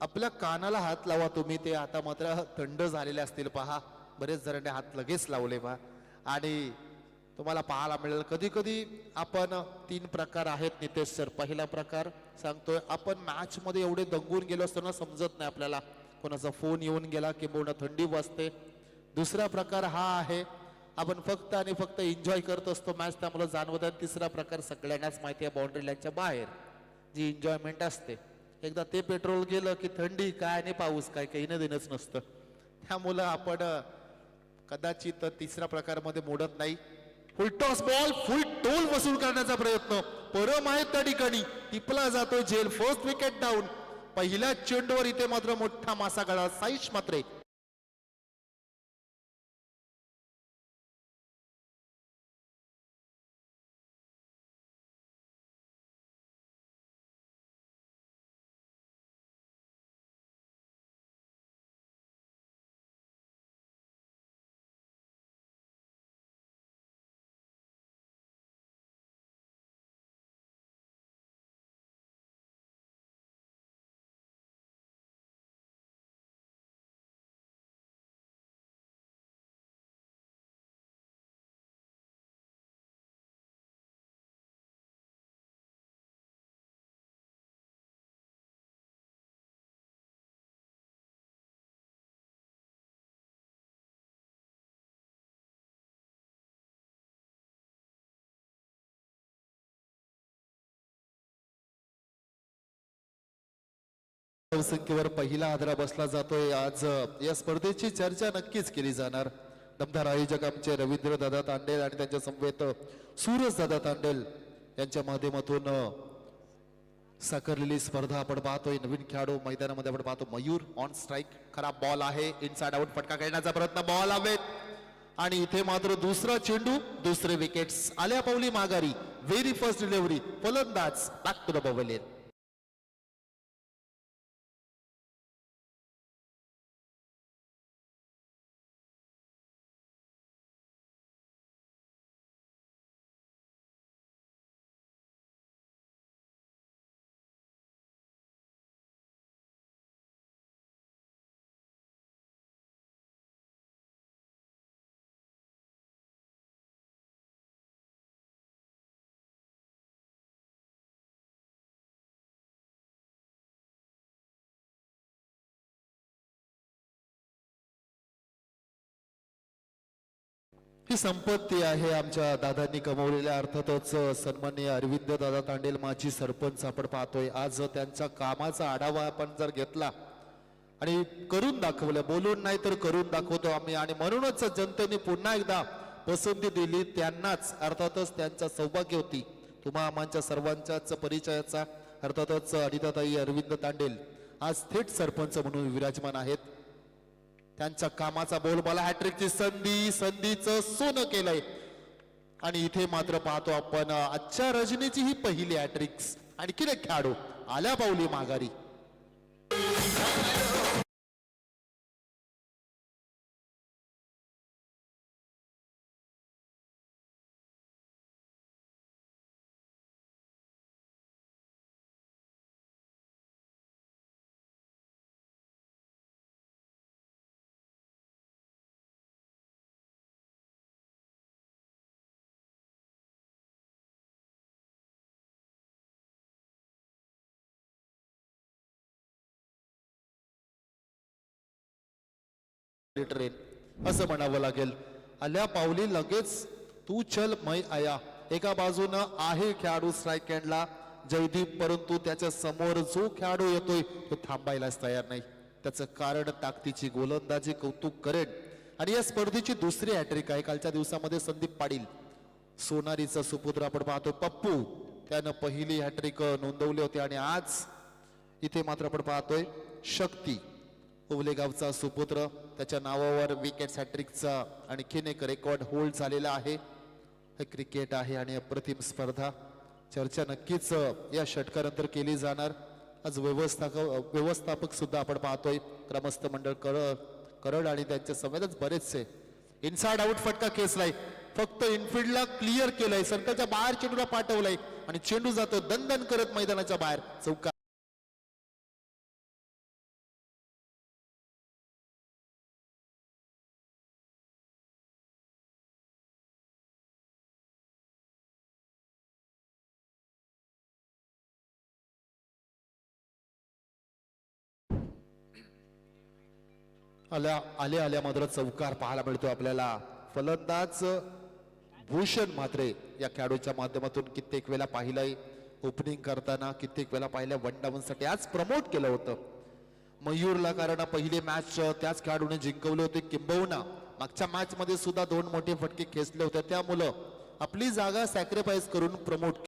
आपल्या कानाला हात लावा तुम्ही ते आता मात्र थंड झालेले असतील पहा. बरेच जणांनी हात लगेच लावले पहा. आणि तुम्हाला पाहायला मिळेल कधी कधी आपण तीन प्रकार आहेत नितेश सर. पहिला प्रकार सांगतोय आपण मॅचमध्ये एवढे दंगून गेलो असताना समजत नाही आपल्याला. कोणाचा फोन येऊन गेला किंवा थंडी वाजते. दुसरा प्रकार हा आहे आपण फक्त आणि फक्त एन्जॉय करत असतो मॅच त्यामुळे जाणवत आहे तिसरा प्रकार सगळ्यांनाच माहिती आहे बाउंड्री लाईनच्या बाहेर. जी एन्जॉयमेंट असते. एकदा ते पेट्रोल गेलं की थंडी काय आणि पाऊस काय काही न देणंच नसतं. त्यामुळं आपण कदाचित तिसऱ्या प्रकारमध्ये मोडत नाही. फुलटॉस बॉल फुल टोल वसूल करण्याचा प्रयत्न. परम आहे त्या ठिकाणी. टिपला जातो झेल फर्स्ट विकेट डाऊन पहिल्या चेंडूवर इथे मात्र मोठा मासा गळा साईश मात्रे. संख्येवर पहिला आदरा बसला जातोय. आज या स्पर्धेची चर्चा नक्कीच केली जाणार. दमदार आयोजक आमचे रवींद्र दादा तांडेल आणि त्यांच्या समवेत सूरज दादा तांडेल यांच्या माध्यमातून अ, साकारलेली स्पर्धा आपण पाहतोय. नवीन खेळाडू मैदानामध्ये आपण पाहतो. मयूर ऑन स्ट्राईक खराब बॉल आहे. इनसाइड आउट फटका खेळण्याचा प्रयत्न. बॉल हवेत. आणि इथे मात्र दुसरा चेंडू दुसरे विकेट्स आल्या पावली माघारी. व्हेरी फर्स्ट डिलिव्हरी फलंदाज नागपूर टू ही संपत्ती आहे आमच्या दादांनी कमवलेल्या अर्थातच सन्माननीय अरविंद दादा तांडेल माजी सरपंच आपण पाहतोय. आज त्यांच्या कामाचा आढावा आपण जर घेतला आणि करून दाखवलं बोलून नाही तर करून दाखवतो आम्ही. आणि म्हणूनच जनतेने पुन्हा एकदा पसंती दिली त्यांनाच अर्थातच त्यांचा सौभाग्य होती. तुम्हा आम्हाच्या सर्वांच्याच परिचयाचा अर्थातच अनिताताई अरविंद तांडेल. आज थेट सरपंच म्हणून विराजमान आहेत. त्यांच्या कामाचा बोलबाला हॅट्रिकची संधी संधीचं सोनं केलंय. आणि इथे मात्र पाहतो आपण आजच्या रजनीची ही पहिली हॅट्रिक्स आणखीन एक खेळाडू आल्या पावली माघारी. ट्रेन असं म्हणावं लागेल. आल्या पावली लगेच तू चल मै आया. एका बाजूनं आहे खेळाडू स्ट्राईक हँडला जयदीप परंतु त्याच्यासमोर जो खेळाडू येतोय तो थांबायलाच तयार नाही. त्याचं कारण ताकदीची गोलंदाजी कौतुक करेन आणि या स्पर्धेची दुसरी हॅट्रिक आहे. कालच्या दिवसामध्ये संदीप पाटील सोनारीचा सुपुत्र आपण पाहतो. पप्पू त्यानं पहिली हॅट्रिक नोंदवली होती. आणि आज इथे मात्र आपण पाहतोय शक्ती. उवलेगावचा सुपुत्र. त्याच्या नावावर विकेट हॅट्रिकचा आणखीन एक रेकॉर्ड होल्ड झालेला आहे. हे क्रिकेट आहे आणि अप्रतिम स्पर्धा. चर्चा नक्कीच या षटकानंतर केली जाणार. आज व्यवस्थापक व्यवस्थापक सुद्धा आपण पाहतोय. ग्रामस्थ मंडळ कर करड आणि त्यांच्या समेतच बरेचसे. इनसाइड आउट फटका खेचलाय. फक्त इनफिल्डला क्लिअर केलंय. सरकारच्या बाहेर चेंडूला पाठवलाय. आणि चेंडू जातो दंदन करत मैदानाच्या बाहेर. चौका आल्या आल्या आल्या मात्र चौकार पाहायला मिळतो आपल्याला. फलंदाज भूषण म्हात्रे या खेळाडूच्या माध्यमातून कित्येक वेळा पाहिलंय. ओपनिंग करताना कित्येक वेळा पाहिलं वन डाऊनसाठी आज प्रमोट केलं होतं. मयूरला कारण पहिली मॅच त्याच खेळाडूने जिंकवले होते किंबहुना. मागच्या मॅच मध्ये सुद्धा दोन मोठे फटके खेचले होते. त्यामुळं आपली जागा सॅक्रिफाईस करून प्रमोट